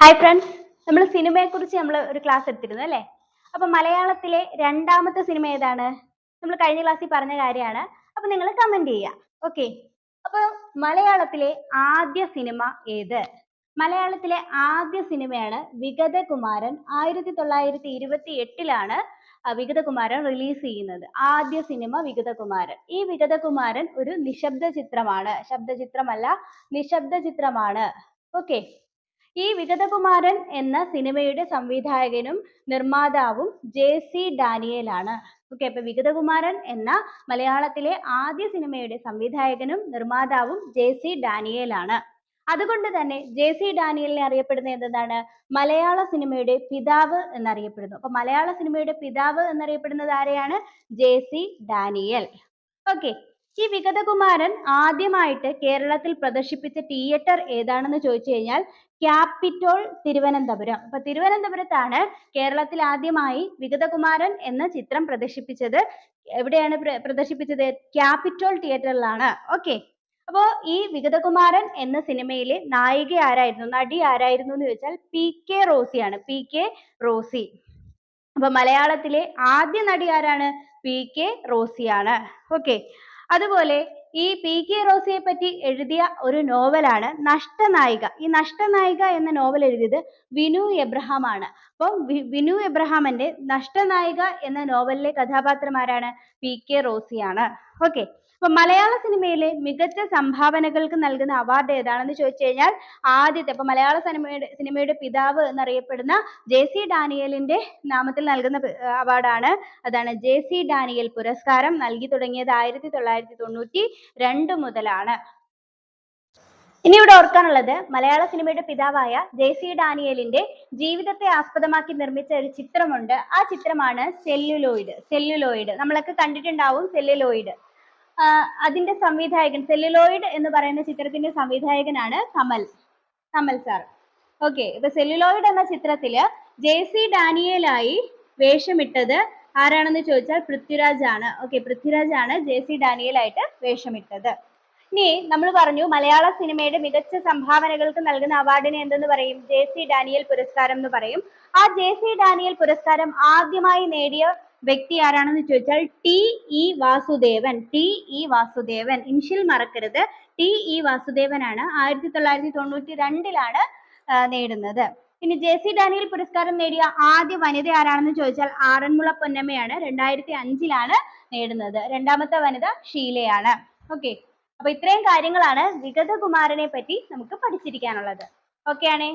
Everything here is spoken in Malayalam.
ഹായ് ഫ്രണ്ട്സ് നമ്മൾ സിനിമയെ കുറിച്ച് നമ്മൾ ഒരു ക്ലാസ് എടുത്തിരുന്നു അല്ലേ? അപ്പൊ മലയാളത്തിലെ രണ്ടാമത്തെ സിനിമ ഏതാണ്? നമ്മൾ കഴിഞ്ഞ ക്ലാസ്സിൽ പറഞ്ഞ കാര്യമാണ്. അപ്പൊ നിങ്ങൾ കമന്റ് ചെയ്യുക ഓക്കെ അപ്പൊ മലയാളത്തിലെ ആദ്യ സിനിമ ഏത്? മലയാളത്തിലെ ആദ്യ സിനിമയാണ് വിഗതകുമാരൻ. ആയിരത്തി തൊള്ളായിരത്തി ഇരുപത്തി എട്ടിലാണ് വിഗതകുമാരൻ റിലീസ് ചെയ്യുന്നത്. ആദ്യ സിനിമ വിഗതകുമാരൻ. ഈ വിഗതകുമാരൻ ഒരു നിശബ്ദ ചിത്രമാണ്. ശബ്ദ ചിത്രമല്ല നിശബ്ദ ചിത്രമാണ്. ഓക്കെ ഈ വിഗതകുമാരൻ എന്ന സിനിമയുടെ സംവിധായകനും നിർമ്മാതാവും ജെ സി ഡാനിയേലാണ്. ഓക്കെ അപ്പൊ വിഗതകുമാരൻ എന്ന മലയാളത്തിലെ ആദ്യ സിനിമയുടെ സംവിധായകനും നിർമ്മാതാവും ജെ സി ഡാനിയേലാണ്. അതുകൊണ്ട് തന്നെ ജെ സി ഡാനിയലിനെ അറിയപ്പെടുന്ന എന്താണ്? മലയാള സിനിമയുടെ പിതാവ് എന്നറിയപ്പെടുന്നു. അപ്പൊ മലയാള സിനിമയുടെ പിതാവ് എന്നറിയപ്പെടുന്നത് ആരെയാണ്? J C Daniel. ഓക്കെ ഈ വിഗതകുമാരൻ ആദ്യമായിട്ട് കേരളത്തിൽ പ്രദർശിപ്പിച്ച തിയേറ്റർ ഏതാണെന്ന് ചോദിച്ചു കഴിഞ്ഞാൽ ക്യാപിറ്റോൾ തിരുവനന്തപുരം. അപ്പൊ തിരുവനന്തപുരത്താണ് കേരളത്തിൽ ആദ്യമായി വിഗതകുമാരൻ എന്ന ചിത്രം പ്രദർശിപ്പിച്ചത്. എവിടെയാണ് പ്ര- പ്രദർശിപ്പിച്ചത്? ക്യാപിറ്റോൾ തിയേറ്ററിലാണ്. ഓക്കെ. അപ്പോ ഈ വിഗതകുമാരൻ എന്ന സിനിമയിലെ നായിക ആരായിരുന്നു? നടി ആരായിരുന്നു എന്ന് ചോദിച്ചാൽ പി കെ ആണ്. കെ റോസി. അപ്പൊ മലയാളത്തിലെ ആദ്യ നടി ആരാണ്? പി കെ റോസിയാണ്. ഓക്കെ. അതുപോലെ ഈ പി കെ റോസിയെ പറ്റി എഴുതിയ ഒരു നോവലാണ് നഷ്ടനായിക. ഈ നഷ്ടനായിക എന്ന നോവൽ എഴുതിയത് വിനു എബ്രഹാം ആണ്. അപ്പം വിനു എബ്രഹാമിന്റെ നഷ്ടനായിക എന്ന നോവലിലെ കഥാപാത്രം ആരാണ് പി കെ റോസിയാണ്. ഓക്കെ. അപ്പൊ മലയാള സിനിമയിലെ മികച്ച സംഭാവനകൾക്ക് നൽകുന്ന അവാർഡ് ഏതാണെന്ന് ചോദിച്ചു കഴിഞ്ഞാൽ ആദ്യത്തെ അപ്പൊ മലയാള സിനിമയുടെ സിനിമയുടെ പിതാവ് എന്നറിയപ്പെടുന്ന ജെ സി ഡാനിയലിന്റെ നാമത്തിൽ നൽകുന്ന അവാർഡാണ് അതാണ് ജെ സി ഡാനിയൽ പുരസ്കാരം നൽകി തുടങ്ങിയത് ആയിരത്തി തൊള്ളായിരത്തി തൊണ്ണൂറ്റി രണ്ട് മുതലാണ്. ഇനി ഇവിടെ ഓർക്കാനുള്ളത് മലയാള സിനിമയുടെ പിതാവായ ജെ സി ഡാനിയലിന്റെ ജീവിതത്തെ ആസ്പദമാക്കി നിർമ്മിച്ച ഒരു ചിത്രമുണ്ട്. ആ ചിത്രമാണ് സെല്ലുലോയിഡ് സെല്ലുലോയിഡ്. നമ്മളൊക്കെ കണ്ടിട്ടുണ്ടാവും സെല്ലുലോയിഡ്. അതിന്റെ സംവിധായകൻ സെല്ലുലോയിഡ് എന്ന് പറയുന്ന ചിത്രത്തിന്റെ സംവിധായകനാണ് കമൽ കമൽ സാർ ഓക്കെ ഇപ്പൊ സെല്ലുലോയിഡ് എന്ന ചിത്രത്തിൽ ജെ സി ഡാനിയലായി വേഷമിട്ടത് ആരാണെന്ന് ചോദിച്ചാൽ പൃഥ്വിരാജ് ആണ്. ഓക്കെ പൃഥ്വിരാജ് ആണ് ജെ സി ഡാനിയലായിട്ട് വേഷമിട്ടത്. ഇനി നമ്മൾ പറഞ്ഞു മലയാള സിനിമയുടെ മികച്ച സംഭാവനകൾക്ക് നൽകുന്ന അവാർഡിനെ എന്തെന്ന് പറയും? ജെ സി ഡാനിയൽ പുരസ്കാരം എന്ന് പറയും. ആ ജെ സി ഡാനിയൽ പുരസ്കാരം ആദ്യമായി നേടിയ വ്യക്തി ആരാണെന്ന് ചോദിച്ചാൽ T E Vasudevan T E Vasudevan. ഇൻഷിൽ മറക്കരുത്. ടി ഇ വാസുദേവനാണ് ആയിരത്തി തൊള്ളായിരത്തി തൊണ്ണൂറ്റി രണ്ടിലാണ് നേടുന്നത്. ഇനി ജെ സി ഡാനിയൽ പുരസ്കാരം നേടിയ ആദ്യ വനിത ആരാണെന്ന് ചോദിച്ചാൽ ആറന്മുള പൊന്നമ്മയാണ് രണ്ടായിരത്തി അഞ്ചിലാണ് നേടുന്നത്. രണ്ടാമത്തെ വനിത ഷീലയാണ്. ഓക്കെ. അപ്പൊ ഇത്രയും കാര്യങ്ങളാണ് വിഗതകുമാരനെ പറ്റി നമുക്ക് പഠിച്ചിരിക്കാനുള്ളത്. ഓക്കെ ആണേ.